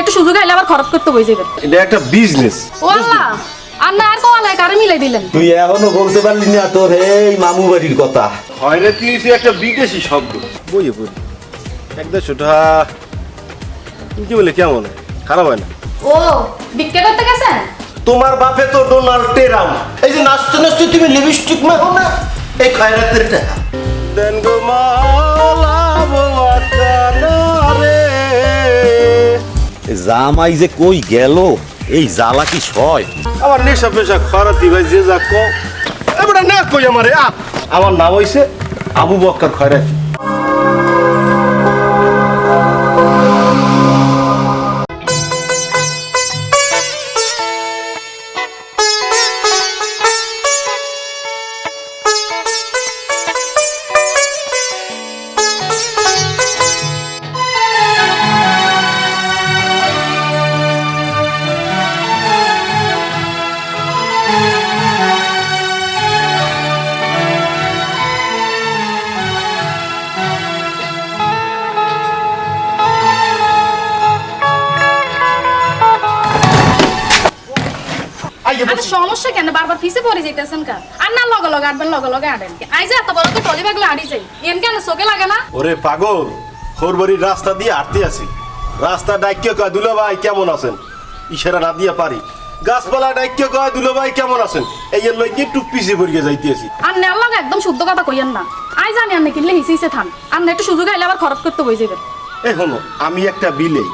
একটু সুযোগ আইলে আবার খরচ করতে বই যাবেন এটা একটা বিজনেস ও আল্লাহ আর না আর কোয়ালায় কারে মিলাই দিলেন। তুই এখনও বলতে পারলি না তোর এই মামু বাড়ির কথা। হয়েছে একটা বিদেশি শব্দ। বইয়ে এক কি বলে কেমন? হয়? খারাপ হয় না? ও বিক্রি করতে গেছেন? তোমার বাপে তো ডোনাল্ড টেরাম এই যে নাচতে নাচতে তুমি লিপস্টিক না? এই খয়রাতের টাকা। দেন গো মালা জামাই যে কই গেল? এই জ্বালা কি সয় আমার নেশা পেশা খরাতি ভাই যে যা কো এবারে না কই আমারে আ আমার নাম হইছে আবু বক্কর খয়রাতি। কেন? বারবার পিছে পড়ে যাইতেছেন কা আর না লগে লগে আটবেন লগে লগে আটেন। আই যে এত বড় তো টলি ব্যাগলে আড়ি যাই। এন কেন চোখে লাগে না? ওরে পাগল খোরবাড়ির রাস্তা দিয়ে হাঁটতে আছি। রাস্তা ডাইকে কয় দুলো ভাই কেমন আছেন? ইশারা না দিয়ে পারি। গাছপালা ডাইকে কয় দুলো ভাই কেমন আছেন? এই এর লইকে একটু পিছিয়ে পড়িয়ে যাইতে আছি আর নেওয়ার লগে একদম শুদ্ধ কথা কইয়েন না। আই জানি আর কিনলে হিসি হিসে থান। আর না একটু সুযোগ আইলে আবার খরচ করতে বই যাবেন এই হলো আমি একটা বিলেই।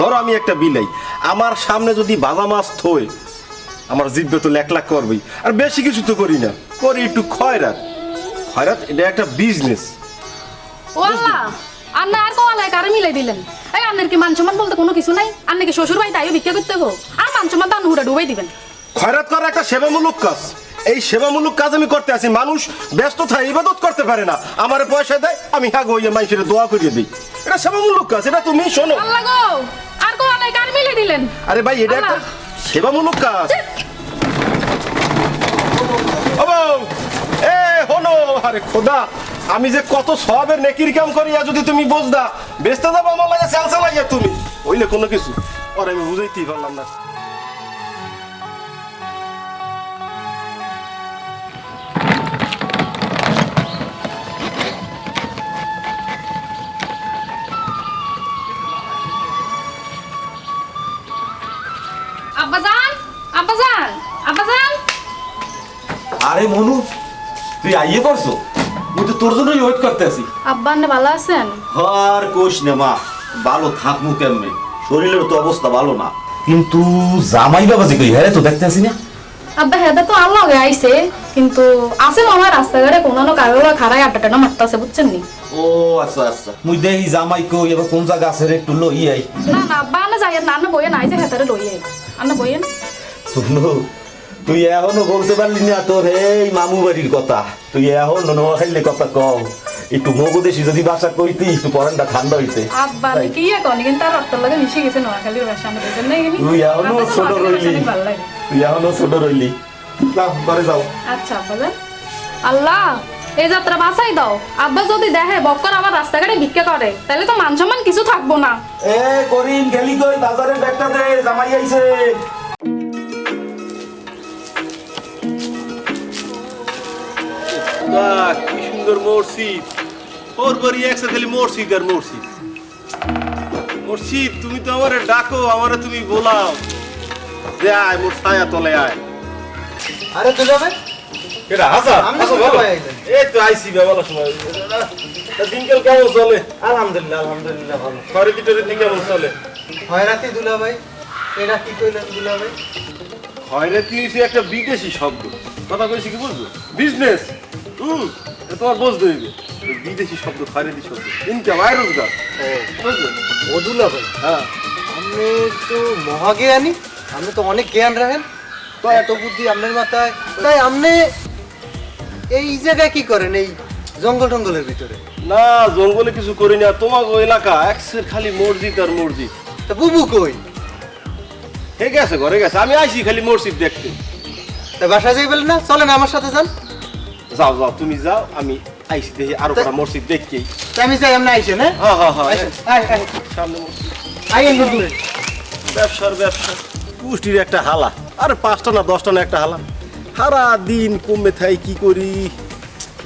ধরো আমি একটা বিলেই। আমার সামনে যদি বাজা মাছ থই আমার জিব্বে তো লেখ লাখ করবেই। আর বেশি কিছু তো করি না। করি একটু খয়রাত। খয়রাত এটা একটা বিজনেস ও আল্লাহ আর কোয়ালায় কারে মিলাই দিলেন? এই আন্নের কি মান সম্মান বলতে কোনো কিছু নাই? আর নাকি শ্বশুর বাড়ি তাইও ভিক্ষা করতে গো আর মান সম্মান তো হুড়ে ডুবাই দিবেন। খয়রাত করা একটা সেবামূলক কাজ। এই সেবামূলক কাজ আমি করতে আছি। মানুষ ব্যস্ত থাকে ইবাদত করতে পারে না। আমার পয়সা দেয় আমি হ্যাঁ গো ইয়ে মানুষের দোয়া করিয়ে দিই। এটা সেবামূলক কাজ। এটা তুমি শোনো। আল্লাহ গো আর কোয়ালায় কারে মিলে দিলেন? আরে ভাই এটা একটা। সেবামূলক কাজ। এ হলো আরে আমি যে কত সবের নেকির কাম করি আর যদি তুমি বুঝদা বেচতে যাব আমার লাগে চালসা লাগে তুমি। হইলে কোনো কিছু। আর আমি বুঝাইতেই পারলাম না। আব্বাজান আব্বাজান আব্বাজান। আরে মনু তুই আইয়ে পড়ছো? মুই তো তোর জন্যই ওয়েট করতে আছি। আব্বা আন্নে ভালো আছেন? আর কোষ নে মা ভালো থাকমু কেমনে? শরীরের তো অবস্থা ভালো না। কিন্তু জামাই বাবা যে কই হ্যাঁ তো দেখতে আসি না। আব্বা হেদা তো আর লগে আইছে কিন্তু আছে মামা রাস্তাঘাটে কোনো কারও খারাই আটটা মারতাছে বুঝছেন নি? ও আচ্ছা আচ্ছা। মুই দেখি জামাই কই এবার কোন জায়গা আছে রে একটু লই আই। না না আব্বা আন্নে যাই না আন্নে বইয়েন আইছে হেতারে লই আই। আন্নে বইয়েন। শুনু তুই এখনও বলতে পারলি না তোর এই মামু বাড়ির কথা। তুই এখনও কথা কম একটু মগু দেশি যদি বাসা কইতি একটু পরানটা ঠান্ডা হইতে। আব্বা কি কিন্তু তার রক্তর লাগে মিশে গেছে নোয়াখালীর ভাষা আমরা বুঝেন না এখানে তুই এখনও ছোট রইলি। তুই এখনও ছোট রইলি। ঘরে যাও। আচ্ছা আব্বা আল্লাহ! এই যাত্রা বাঁচাই দাও। আব্বা যদি দেখে বক্কর আবার রাস্তাঘাটে ভিক্ষা করে তাহলে তো মান সম্মান কিছু থাকব না। এ করিম গেলি কই? বাজারের ব্যাগটা দে জামাই আইছে। বাহ, কি সুন্দর মসজিদ। ওর বাড়ি একসাথে খালি মসজিদ আর মসজিদ। মসজিদ তুমি তো আমারে ডাকো আমারে তুমি বলাও। যে আয় মোর ছায়া তলে আয়। আরে তো যাবে? কেডা হাসান আমি হাসান তো ভালো এই তো আইসি বেলা সময় তা দিনকাল কেমন চলে? আলহামদুলিল্লাহ আলহামদুলিল্লাহ ভালো। খরিদি টরিদি কেমন চলে? হয়রাতি দুলা ভাই এটা কি কইলেন দুলা ভাই খয়রাতি হইছে একটা বিদেশি শব্দ। কথা কইছি কি বুঝছ? বিজনেস হুম তোমার বুঝতে হইবে। বিদেশি শব্দ খয়রাতি শব্দ। ইনকাম আয় রোজগার। বুঝলো? ও দুলা ভাই হ্যাঁ। আপনি তো মহাজ্ঞানী আপনি তো অনেক জ্ঞান রাখেন। তো এত বুদ্ধি আপনার মাথায়? তাই আপনি এই জায়গায় কি করেন? এই জঙ্গল টঙ্গলের ভিতরে? না জঙ্গলে কিছু করি না। তোমাকে এলাকা একসের খালি মসজিদ আর মসজিদ। তা বুবু কই? হে গেছে ঘরে গেছে। আমি আইছি খালি মসজিদ দেখতে। তা বাসায় যাই বলেন না? চলেন আমার সাথে যান। যাও যাও তুমি যাও আমি আইছি দেখি আরও কটা মসজিদ দেখি। তা আমি যাই আপনি আইসেন হ্যাঁ? হ্যাঁ হ্যাঁ হ্যাঁ। আয়, আয়। সামনে মসজিদ। বন্ধু ব্যবসার ব্যবসা পুষ্টির একটা হালা। আরে পাঁচটা না দশটা না একটা হালা। সারা দিন কমে থাই, কি করি?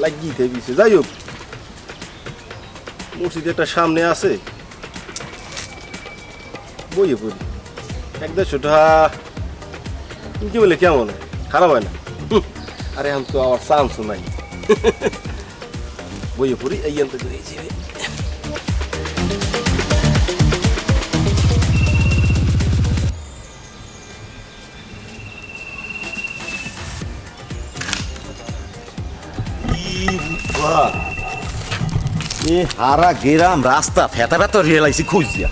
লাগিয়ে বিছে যাই হোক মসজিদ একটা সামনে আছে। বইয়ে পড়ি। এক দেড়শোটা কি বলে, কেমন? হয় খারাপ হয় না? আরে এখন তো আমার চান্সও নাই। বইয়ে পড়ি, এই আনতে এ হারা গেরাম রাস্তা ফেতা ফেতা রিয়েলাইছি খুঁজিয়া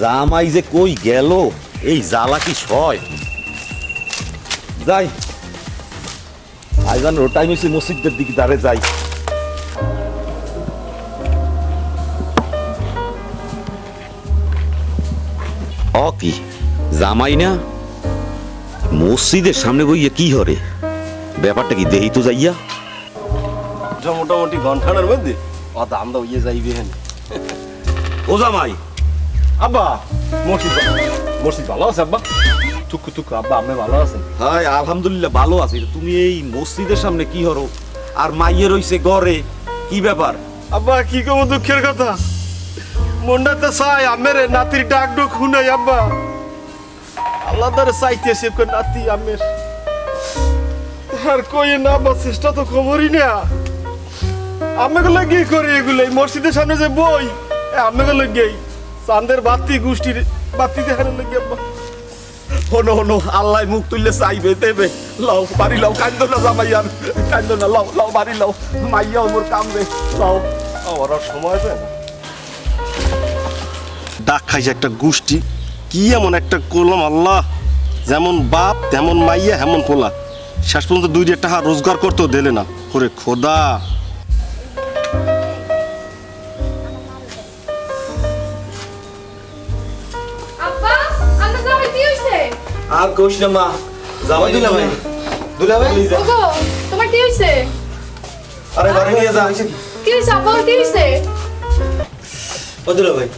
জামাই যে কই গেল, এই জ্বালা কি যাই। টাইম হয়েছে মসজিদের দিকে দাঁড়ে যাই। অ কি, জামাই না? মসজিদের সামনে বইয়া কি হরে? ব্যাপারটা কি দেহি তো যাইয়া? মোটামুটি ঘণ্টার মধ্যে। ও দাম দাও ইয়ে যাইবে হেন ও জামাই আব্বা মসজিদ মসজিদ ভালো আছে আব্বা টুকু টুকু আব্বা আপনি ভালো আছেন হাই আলহামদুলিল্লাহ ভালো আছি তুমি এই মসজিদের সামনে কি হরো আর মাইয়ে রইছে ঘরে কি ব্যাপার? আব্বা কি কম দুঃখের কথা? মন্ডাতে চাই আমের নাতির ডাক ডুক শুনাই আব্বা। আল্লাহ দ্বারে চাইতেছে নাতি আমের। আর কই না আব্বা চেষ্টা তো খবরই না। আমেগুলো কি করে এগুলো? এই মসজিদের সামনে যে বই? আমেগুলো গেই চান্দের বাতি গোষ্ঠীর বাতি দেখানো লাগে হনো হনো, আল্লাহ মুখ তুললে চাইবে দেবে লাও, বাড়ি লাও, কান্দ না জামাই আর কান্দ না, লাও লাও, বাড়ি লাও। মাইয়া মোর কামবে লাও। আমার আর সময় না। ডাক খাইছে একটা গোষ্ঠী, কি এমন একটা করলাম আল্লাহ। যেমন বাপ, তেমন মাইয়া, হেমন পোলা। শেষ পর্যন্ত দুই একটা টাকা রোজগার করতেও দিলে না। ওরে খোদা। আর কইস না মা। জামাই দুলা ভাই। দুলা ভাই? ওগো তোমার কি হইছে? আরে ঘরে নিয়ে যা। কি? হইছে আব্বা কি হইছে? ও দুলা ভাই।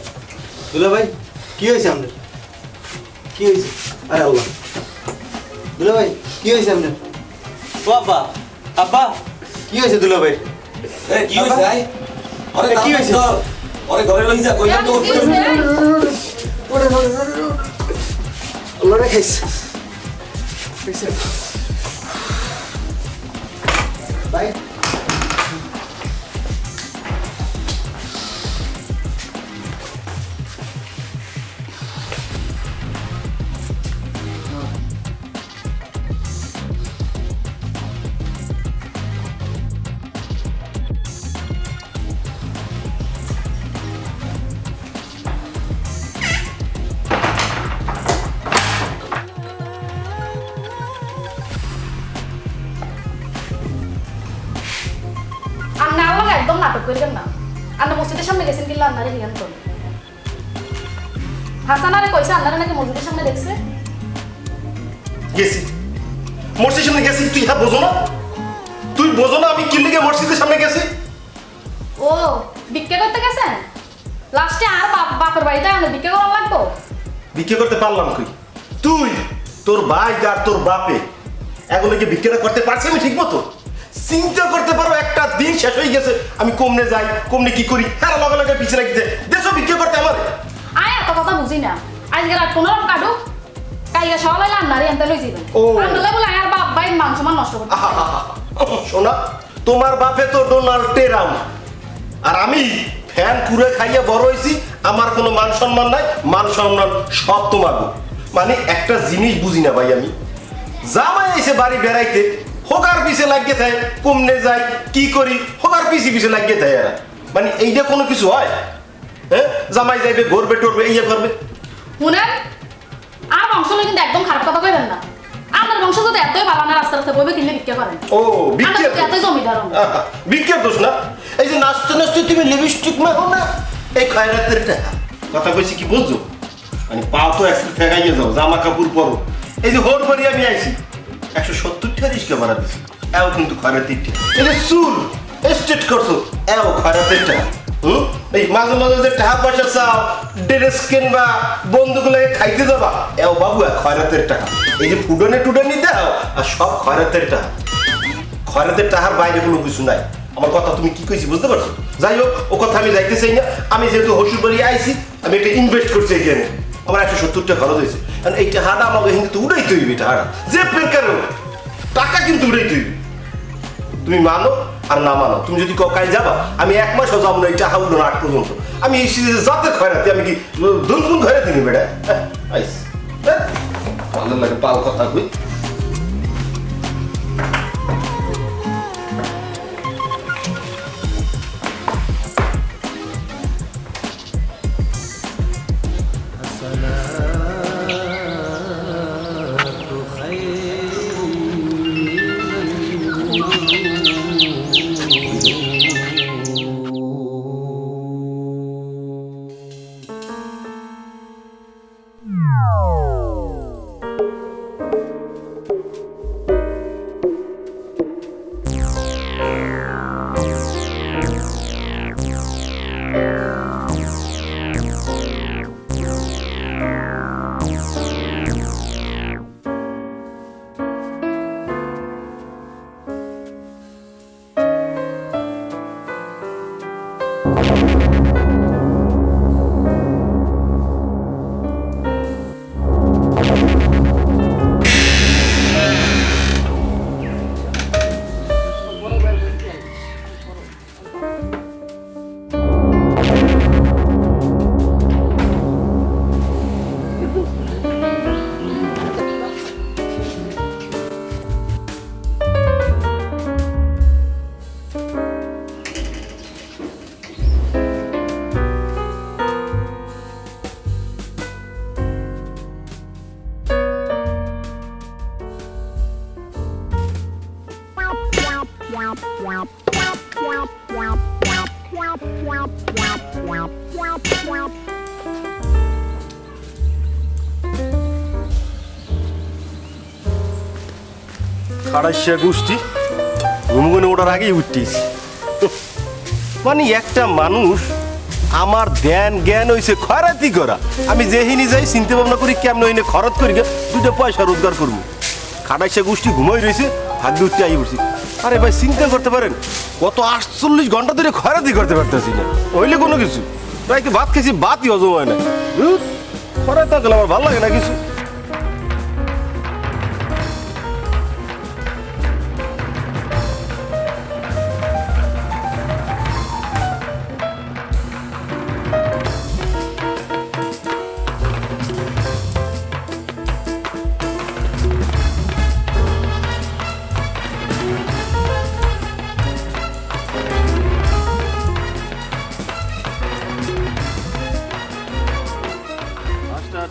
দুলা ভাই কি হয়েছে আপনার? কি হয়েছে আরে আল্লাহ। দুলা ভাই কি হয়েছে আপনার? ও আব্বা। আব্বা। কি হয়েছে দুলা ভাই? এ কি হইছে আই? আরে কি হইছে? আরে ঘরে লই যা কইলাম তো কি হইছে আল্লাহ রে খাইছে একদম না। আন্না মসজিদের সামনে গেছেন কিল্লা আন্নারে হিয়ান তো। হাসানারে কইছে আন্নারে নাকি মসজিদের সামনে দেখছে? গেছি। মসজিদের সামনে গেছি তুই হ্যাঁ বোঝো না? তুই বোঝো না আমি কি লিগে মসজিদের সামনে গেছি? ও ভিক্ষা করতে গেছেন? লাস্টে আর বাপ বাপের বাড়িতে আনে ভিক্ষা করা লাগবো? ভিক্ষা করতে পারলাম কই? তুই তোর ভাই আর তোর বাপে এগুলো কি ভিক্ষাটা করতে পারছি আমি ঠিক মতো? চিন্তা করতে পারো একটা দিন শেষ হয়ে গেছে। আমি কমনে যাই কমনে কি করি? হ্যাঁ লগে লগে পিছিয়ে রাখতে দেশও ভিক্ষা করতে আমার। আয় এত কথা বুঝি না। আজকে রাত কোনো রকম কাটু সকাল লই যাবেন ও। বলে আর বাপ ভাই মান সম্মান নষ্ট করতে। শোনা তোমার বাপে তো ডোনাল্ড টেরাম। আর আমি ফ্যান কুড়ে খাইয়া বড় হয়েছি আমার কোনো মান সম্মান নাই। মান সম্মান সব তোমার। মানে একটা জিনিস বুঝি না ভাই আমি। জামাই এসে বাড়ি বেড়াইতে হোকার পিছে লাগিয়ে থাকে কমনে যাই কি করি হোকার পিছে পিছে লাগিয়ে থাকে এরা। মানে এইটা কোনো কিছু হয়? হ্যাঁ? জামাই যাইবে ঘরবে টরবে ইয়ে করবে। শুনেন আর বংশ কিন্তু একদম খারাপ কথা কইবেন না। আপনার বংশ যদি এতই ভালো না রাস্তা রাস্তা বইবে কিনলে ভিক্ষা করেন। ও আমরা বিক্রিয়া তো এতই জমিদার। আহা, দোষ না? এই যে নাচতে নাচতে তুমি লিপস্টিক মারো না? এই খয়রাতের টাকা কথা কইছি কি বুঝছ? মানে পাও তো ফেকাইয়ে যাও জামা কাপড় পরো। এই যে হোর বাড়ি আমি আইছি। একশো সত্তর টাকা রিস্কা ভাড়া দিছি। এও কিন্তু খয়রাতির টাকা এই যে চুল, স্ট্রেট করছ, এও খয়রাতের টাকা হুম? এই মাঝে মাঝে যে টাকা পয়সা চাও, ড্রেস কিনবা বন্ধুগুলোকে খাইতে যাবা, এও বাবু, এ খয়রাতের টাকা এই যে ফুডনে টুডনি দাও আর সব খয়রাতের টাকা খয়রাতের টাকার বাইরে কোনো কিছু নাই। আমার কথা তুমি কি কইছি, বুঝতে পারছ? যাই হোক, ও কথা আমি যাইতে চাই না। আমি যেহেতু হসুর বাড়ি আইছি, আমি একটা ইনভেস্ট করছি এখানে। আমার একশো সত্তরটা খরচ হয়েছে। কারণ এই টাকাটা আমাকে কিন্তু উড়াই তৈরি টাকাটা। যে কেন টাকা কিন্তু উড়াই তৈরি তুমি মানো আর না মানো তুমি যদি ককাই যাবা আমি এক মাসও যাব না এই টাকা উঠল আট পর্যন্ত। আমি এই সিরিজে যাতে খয়রাতি আমি কি দুন ঘরে খয়রাতি নি হ্যাঁ, আইস। হ্যাঁ, ভালো লাগে পাল কথা কই। মানে একটা মানুষ আমার ধ্যান জ্ঞান হইছে করা। আমি যাই চিন্তা ভাবনা করি কেমন হইনে খরচ করি গে, দুইটা পয়সা রোজগার করব। খাটাইশা গোষ্ঠী ঘুমাই রয়েছে ভাগ্য উঠতে আই পড়ছি। আরে ভাই, চিন্তা করতে পারেন। কত আটচল্লিশ ঘণ্টা ধরে খয়রাতি করতে পারতেছি না। হইলে কোনো কিছু? প্রায় ভাত খেয়েছি? ভাতই হজম হয় না। খরাই থাকলে আমার ভালো লাগে না কিছু?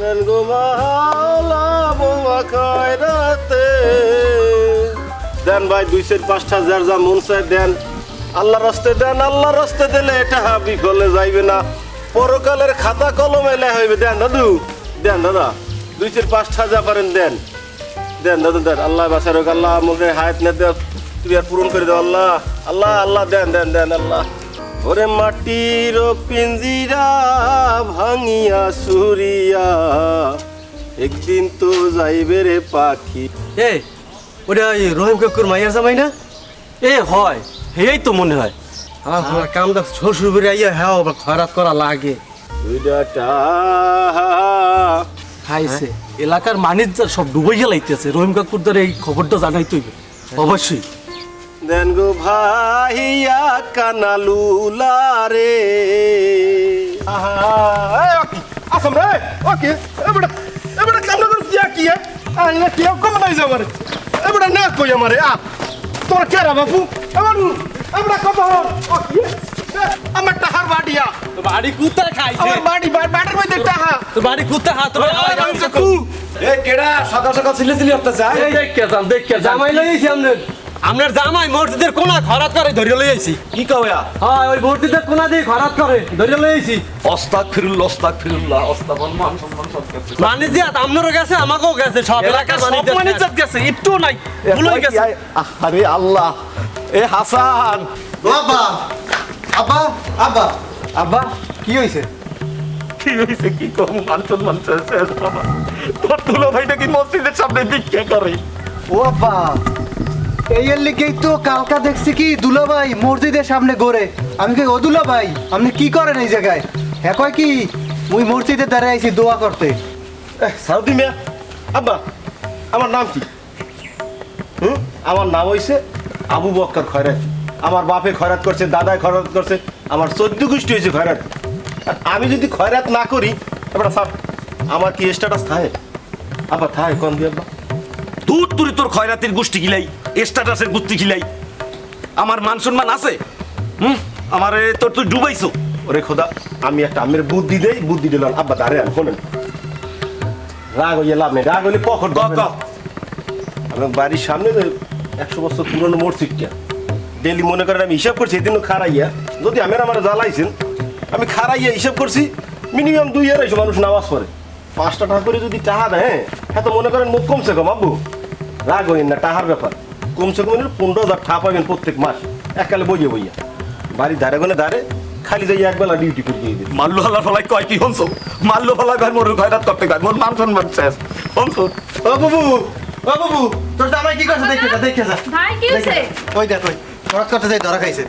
দেন গো মালা বোমা খয়রাতে দেন ভাই, দুই সেট পাঁচটা যার যা মন দেন। আল্লাহ রাস্তে দেন আল্লাহ রাস্তে দিলে এটা বিফলে যাইবে না। পরকালের খাতা কলমে লে হইবে। দেন দাদু, দেন দাদা, দুই সেট পাঁচটা যা পারেন দেন। দেন দাদু, দেন। আল্লাহ বাসার আল্লাহ আমাদের হায়াত নে দেও তুমি আর পূরণ করে দাও, আল্লাহ। আল্লাহ আল্লাহ, দেন দেন দেন, আল্লাহ। ওরে মাটির পিঞ্জিরা ভাঙিয়া সুরিয়া একদিন তো যাইবে রে পাখি। এ ওটা রহিম কাকুর মাইয়ার জামাই না? এ হয় হেই তো মনে হয়। আমার আমার কামটা শ্বশুর বাড়ি আইয়া হ্যাঁ আবার খরাত করা লাগে। খাইছে। এলাকার মানিজ্য সব ডুবাইয়া লাইতেছে। রহিম কাকুর দ্বারা এই খবরটা জানাই তৈবে অবশ্যই। দেন গো ভাইয়া কানালুলা রে। আসাম রে ওকে এবড়া এবড়া কামনা করছ দিয়া কি আই না কি কম নাই যাবার এবড়া না কই আমারে আ তোর কেরা বাপু? এবার এবড়া কত ওকে আমার টাহার বাড়িয়া তো বাড়ি কুত্তা খাইছে। আমার বাড়ি বাড়ির মধ্যে টাহা। তো বাড়ি কুত্তা হাত ধরে এ কেডা সকাল সকাল ছিলে ছিলে আপনার যায় দেখ কে যান দেখ কে জামাই লই আইছি আপনার জামাই মসজিদের কোনা খরাত করে ধরে লই আইছি। কি কওয়া হয় ওই মসজিদের কোনা দিয়ে খরাত করে ধরে লই আইছি। অস্তাক ফিরুল্লাহ অস্তাক ফিরুল্লাহ অস্তাবন মান সম্মান সব কিছু বাণিজ্যাত আপনারও গেছে আমাকেও গেছে সব এলাকার মানিজ্জাত গেছে। একটু নাই ভুলে গেছে। আরে আল্লাহ এ হাসান। আব্বা আব্বা আব্বা। আব্বা কি হইছে? কি হয়েছে কি কম মান সম্মান শেষ বাবা তোর তুলো ভাইটা কি মসজিদের সামনে ভিক্ষা করে? ও আব্বা এই এর লিগেই তো কালকা দেখছি কি দুলাভাই মসজিদের সামনে গড়ে। আমি কই, ও দুলাভাই, আপনি কি করেন এই জায়গায়? হ্যাঁ কয় কি, মুই মসজিদে দাঁড়ায় আইছি দোয়া করতে। সাউদি মিয়া, আব্বা, আমার নাম কি? হুম? আমার নাম হইছে আবু বক্কর খয়রাত। আমার বাপে খয়রাত করছে দাদায় খয়রাত করছে, আমার চোদ্দ গোষ্ঠী হয়েছে খয়রাত। আর আমি যদি খয়রাত না করি, এবার স্যার আমার কি স্ট্যাটাস থাকে? আবার থাকে কোন দিয়ে আব্বা? দূর তুরি তোর খয়রাতির গোষ্ঠী গিলাই স্ট্যাটাসের গোষ্ঠী গিলাই আমার মান সম্মান আছে? হুম? আমারে তোর তুই ডুবাইছো? ওরে খোদা আমি একটা আমের বুদ্ধি দেই বুদ্ধি দিলাম আব্বা দাঁড়ে আর শোনেন। রাগ হইয়া লাভ নেই রাগ হইলে ক। আমার বাড়ির সামনে একশো বছর পুরনো মসজিদটা ডেলি মনে করেন আমি হিসাব করছি এদিনও খারাইয়া যদি আমি আমার জ্বালাইছেন আমি খারাইয়া হিসাব করছি মিনিমাম দুই আড়াইশো মানুষ নামাজ পড়ে। পাঁচটা টাকা করে যদি টাকা দেয় হ্যাঁ তো মনে করেন মুখ কমসে কম আব্বু রাগ হইন না টাহার ব্যাপার। কমসে কম পনেরো হাজার টাকা পাবেন প্রত্যেক মাস। এককালে বইয়ে বইয়া। বাড়ির ধারে কোনে ধারে খালি যাই একবেলা ডিউটি করে দিয়ে দিন। মাল্লু হাল্লা ফলাই কয় কি হনছো মাল্লু হাল্লা ভাই মোর খয়রাত করতে কয়। মোর মান সম্মান শেষ। হনছো ও বাবু ও বাবু তোর জামাই কি করছে? দেখে যা দেখে যা। ভাই কি হয়েছে ওই দেখ ওই। খরচ করতে যাই ধরা খাইছে।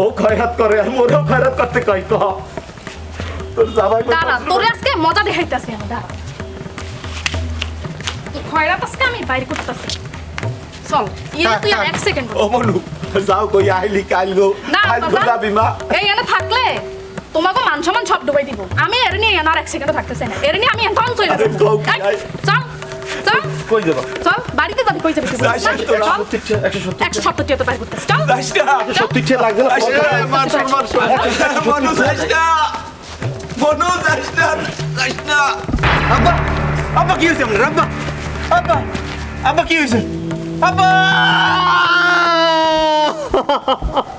ও খয়রাত করে আর মোরও খয়রাত করতে কয়। তো তোর জামাই দাঁড়া তোর আজকে মজা দেখাইতেছি আমি দাঁড়া। তোর খয়রাত আজকে আমি বাইরে করতেছি। চল ইয়ে তুই আর এক সেকেন্ড ও মনু যাও কই আইলি কাইল গো না কাইল গো বাবা। যাবি মা। এই এনে থাকলে তোমাকে মান সম্মান সব ডুবাই দিব। আমি এর নিয়ে এনার এক সেকেন্ড থাকতেছে না এর নিয়ে আমি এখন চলে আরে যাব। চল চল। কই দেবা চল বাড়িতে যাবি কই যাবি চল, যাই, তো, চল একশো সত্তর একশো সত্তর টিয়া তো বাইর করতেছি চল। যাইস না। সত্যি ইচ্ছে লাগবে মান সম্মান মনু যাইস মনু যাইস না। আব্বা আব্বা কি হয়েছে আপনার? আব্বা। আব্বা আব্বা কি হয়েছে আব্বা